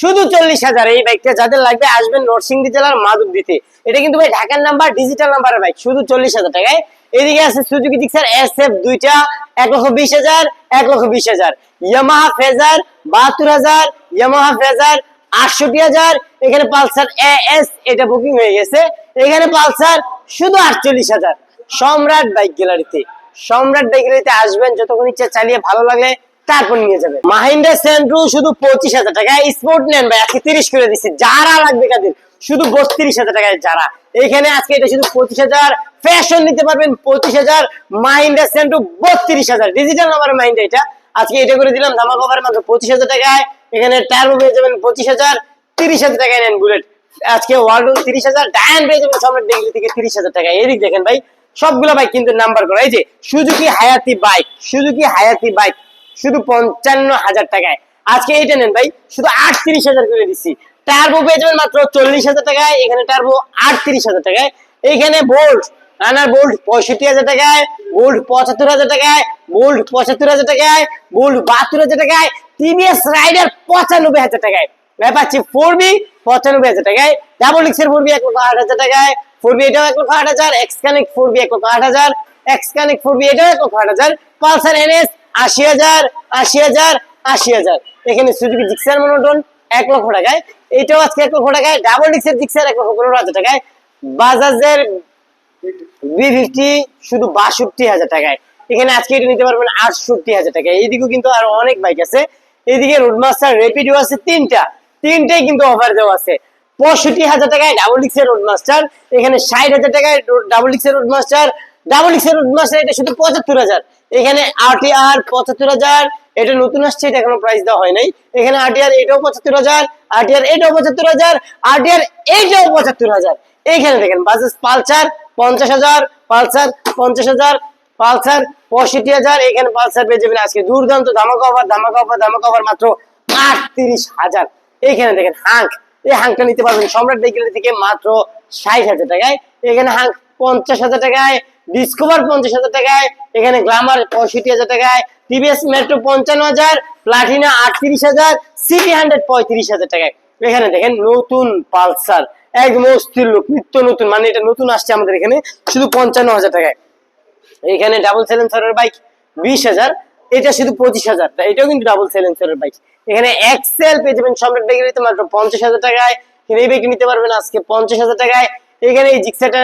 শুধু চল্লিশ হাজার। এই বাইকটা যাদের লাগবে আসবেন নরসিংদী জেলার মাদুর দিতে এটা কিন্তু ভাই ঢাকার নাম্বার ডিজিটাল নাম্বারের বাইক শুধু চল্লিশ হাজার টাকায়। এদিকে আছে সুজুকি জিক্সার এস এফ দুইটা, এক লক্ষ বিশ হাজার, এক লক্ষ বিশ হাজার। ইয়ামাহা ফেজার বাহাত্তর হাজার ইয়ামাহা ফেজার আটষট্টি হাজার। এখানে পালসার এ এস এটা বুকিং হয়ে গেছে। এখানে পালসার শুধু আটচল্লিশ হাজার। সম্রাট বাইক গ্যালারিতে সম্রাট বাইক গ্যালারিতে আসবেন, যতক্ষণ ইচ্ছা চালিয়ে ভালো লাগলে তারপর নিয়ে যাবে। মাহিন্দ্রা সেন্ট্রো শুধু পঁচিশ হাজার টাকা স্পোর্ট নেন ভাই, আজকে তিরিশ করে দিচ্ছি। যারা লাগবে কাদের? শুধু বত্রিশ হাজার টাকায় যারা। এখানে আজকে এটা শুধু পঁচিশ হাজার। ফ্যাশন নিতে পারবেন পঁচিশ হাজার, মাহিন্দ্রা সেন্ট্রো বত্রিশ হাজার। ডিজিটাল নাম্বার মাহিন্দ্রা এটা। আজকে এটা করে দিলাম ধামা কভার মাত্র পঁচিশ হাজার টাকায়। এখানে টার্বো পেয়ে যাবেন পঁচিশ হাজার, তিরিশ হাজার টাকায় নেন বুলেট আজকে ওয়ার্ল্ড তিরিশ হাজার ডায়ান পেয়ে যাবেন সম্রাট ডিগ্রি থেকে তিরিশ হাজার টাকা এদিক দেখেন ভাই, সবগুলো বাইক কিন্তু নাম্বার করা। এই যে সুজুকি হায়াতি বাইক সুজুকি হায়াতি বাইক শুধু পঞ্চান্ন হাজার টাকায়। আজকে এইটা নেন ভাই, শুধু আটত্রিশ হাজার করে দিচ্ছি। টার্বো পেয়ে যাবেন মাত্র চল্লিশ হাজার টাকায়, এখানে টার্বো আটত্রিশ হাজার টাকায়। এইখানে বোল্ট রানার বোল্ট পঁয়ষট্টি হাজার টাকায় বোল্ট পঁচাত্তর হাজার টাকায় বোল্ট পঁচাত্তর হাজার টাকায় বোল্ট বাহাত্তর হাজার টাকায় টিভিএস রাইডার পঁচানব্বই হাজার টাকায়। ভাই, পাচ্ছি ফোর বি পঁচানব্বই হাজার টাকায় ডাবল এক্সের ফোর বি এক লক্ষ আট হাজার টাকায় ফোর বি এটাও এক লক্ষ আট হাজার এক্স কানেক্ট ফোর বি এক লক্ষ আট হাজার এক্স কানেক্ট ফোর বি এটাও এক লক্ষ আট হাজার পালসার এনএস আশি হাজার আশি হাজার আশি হাজার। এখানে জিক্সার মনোটন এক লক্ষ টাকায়। এটাও আজকে এক লক্ষ টাকায়। ডাবল ডিক্সের জিক্সার এক লক্ষ পনেরো হাজার টাকায়। বাজাজের বি ফিফটি শুধু বাষট্টি হাজার টাকায়। এখানে আজকে এটা নিতে পারবেন আটষট্টি হাজার টাকায়। এইদিকেও কিন্তু আরও অনেক বাইক আছে। এদিকে রোডমাস্টার রেপিডো আছে তিনটা। তিনটাই কিন্তু অফার দেওয়া আছে। পঁয়ষট্টি হাজার টাকায় ডাবল ডিক্সের রোডমাস্টার এখানে ষাট হাজার টাকায় ডাবল ডিক্সের রোডমাস্টার ডাবল ডিক্সের রোডমাস্টার এটা শুধু পঁচাত্তর হাজার। এখানে আরটিআর পঁচাত্তর হাজার, এটা নতুন আসছে, এটা এখনও প্রাইস দেওয়া হয় নাই। এখানে আরটিআর এটাও পঁচাত্তর হাজার আরটিআর এটাও পঁচাত্তর হাজার আরটিআর এইটাও পঁচাত্তর হাজার। এইখানে দেখেন, বাজাজ পালসার পঞ্চাশ হাজার, পালসার পঞ্চাশ হাজার, পালসার পঁয়ষট্টি হাজার, এখানে পালসার পেয়ে যাবেন আজকে দুর্দান্ত ধামাকা অফার ধামাকা অফার ধামাকা অফার মাত্র আটত্রিশ হাজার। এইখানে দেখেন, হাঙ্ক, এই হাঙ্কটা নিতে পারবেন, সম্রাট বেকারি থেকে মাত্র ষাট হাজার টাকায়। এখানে হাঙ্ক পঞ্চাশ হাজার টাকায় ডিসকভার পঞ্চাশ হাজার টাকায়, এখানে গ্লামার পঁয়ষট্টি হাজার টাকায় টিভিএস মেট্রো পঞ্চান্ন হাজার প্লাটিনা আটত্রিশ হাজার সিটি হান্ড্রেড পঁয়ত্রিশ হাজার টাকায়। এখানে দেখেন নতুন পালসার একদম অস্থির লোক, নিত্য নতুন মানে এটা নতুন আসছে আমাদের এখানে, শুধু পঞ্চান্ন হাজার টাকায়। এখানে ডাবল সেলেন্সারের বাইক বিশ হাজার, এটা শুধু পঁচিশ হাজার এটাও কিন্তু ডাবল সেলেন্সারের বাইক এখানে এক্সেল পেয়ে যাবেন সম্রাট বেকারিতে মাত্র পঞ্চাশ হাজার টাকায় এই বাইক নিতে পারবেন আজকে পঞ্চাশ হাজার টাকায়। এখানে এই জিক্সাটা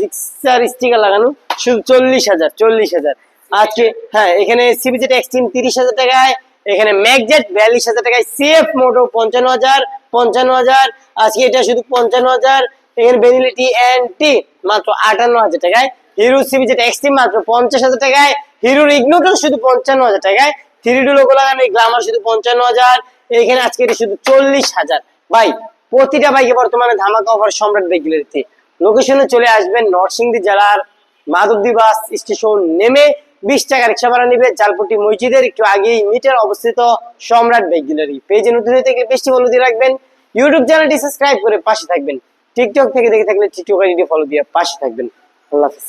জিক্সার স্টিকার লাগানো। শুধু চল্লিশ হাজার চল্লিশ হাজার। আজকে হ্যাঁ এখানে সিবিজেট এক্সট্রিম তিরিশ হাজার টাকায়, এখানে ম্যাকজেট বিয়াল্লিশ হাজার টাকায় সিএফ মোটো পঞ্চান্ন হাজার পঞ্চান্ন হাজার, আজকে এটা শুধু পঞ্চান্ন হাজার, এখানে বেনিলিটি টি মাত্র আটান্ন হাজার টাকায় হিরো সিবিজেট এক্সট্রিম মাত্র পঞ্চাশ হাজার টাকায় হিরোর ইগনোটন শুধু পঞ্চান্ন হাজার টাকায় থ্রি ডি লোগো লাগানো গ্লামার শুধু পঞ্চান্ন হাজার, এখানে আজকে এটা শুধু চল্লিশ হাজার। ভাই প্রতিটা বাইকে বর্তমানে ধামাকা অফার সম্রাট বাইক গ্যালারিতে লোকেশনে চলে আসবেন নরসিংদী জেলার মাধবদী বাস স্টেশন নেমে বিশ টাকা রিক্সা ভাড়া নিবে জালপট্টি মসজিদের একটু আগেই মিটার অবস্থিত সম্রাট বাইক গ্যালারি পেজে নতুন হয়ে থাকলে বেশি ফলো দিয়ে রাখবেন ইউটিউব চ্যানেলটি সাবস্ক্রাইব করে পাশে থাকবেন টিকটক থেকে দেখে থাকলে টিকটক আইডি ফলো দিয়ে পাশে থাকবেন। আল্লাহ হাফিজ।